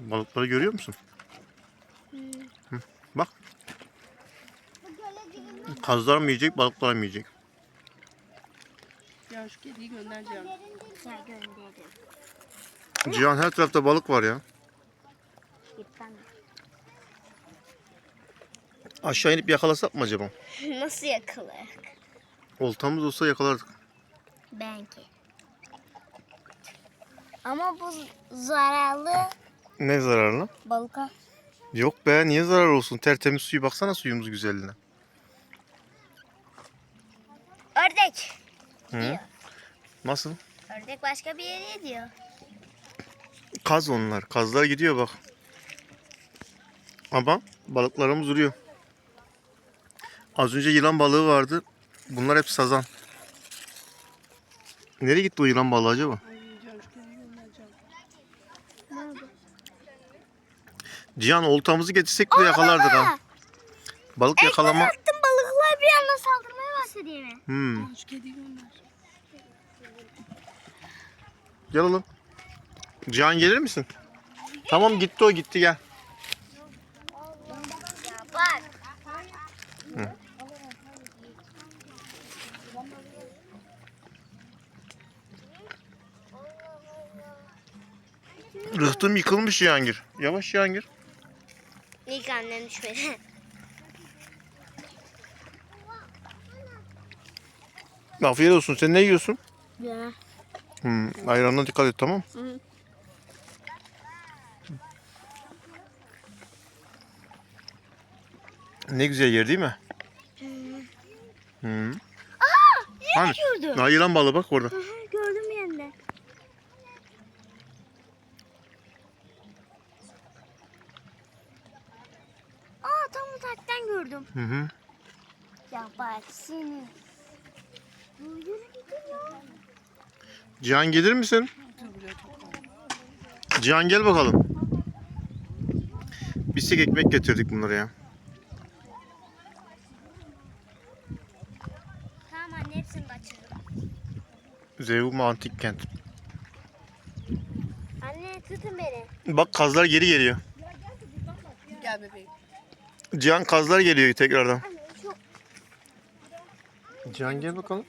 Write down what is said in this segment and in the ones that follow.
Balıkları görüyor musun? Hı, bak. Kazlar mı yiyecek, balıklar mı yiyecek? Ya şu kediyi. Ya gönderim. Cihan her tarafta balık var ya. Gitmem. Aşağı inip yakalasak mı acaba? Nasıl yakalayak? Oltamız olsa yakalardık. Belki. Ama bu zararlı Ne zararlı? balıka. Yok be niye zarar olsun? Tertemiz suyu baksana suyumuz güzelliğine. Ördek. Hı? Nasıl? Ördek başka bir yere gidiyor. Kaz onlar. Kazlar gidiyor bak. Ama balıklarımız duruyor. Az önce yılan balığı vardı. Bunlar hep sazan. Nereye gitti o yılan balığı acaba? Ay Can şu kediyi göndereceğim. Cihan oltamızı getirsek bile yakalardık ha. Balık yakalama. Baktım balıklar bir anda saldırmaya başladı yine. Hmm. Gönder. Gel oğlum. Cihan gelir misin? Tamam gitti o gitti gel. Rıhtım yıkılmış Cihangir. Yavaş Cihangir. İlk annem düşmedi. Afiyet olsun. Sen ne yiyorsun? ya. Hmm, ayranına dikkat et tamam. Hı. Ne güzel yer değil mi? Hı. Hani? gördüm. Ha, yılan balığı bak orada. Gördüm yerinde. Gördüm. Hı hı. Ya bak ya. Cihan gelir misin? Cihan gel bakalım. Biz tek ekmek getirdik bunlara ya. Tamam anne hepsini kaçırdım. Zevuma Antik Kent. Anne tutun beni. Bak kazlar geri geliyor. Gel bebeğim. Cihan kazlar geliyor tekrardan. Cihan gel bakalım.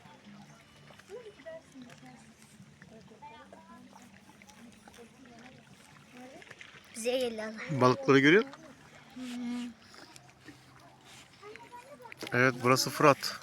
bize geliyorlar. Balıkları görüyor musun? Evet burası Fırat.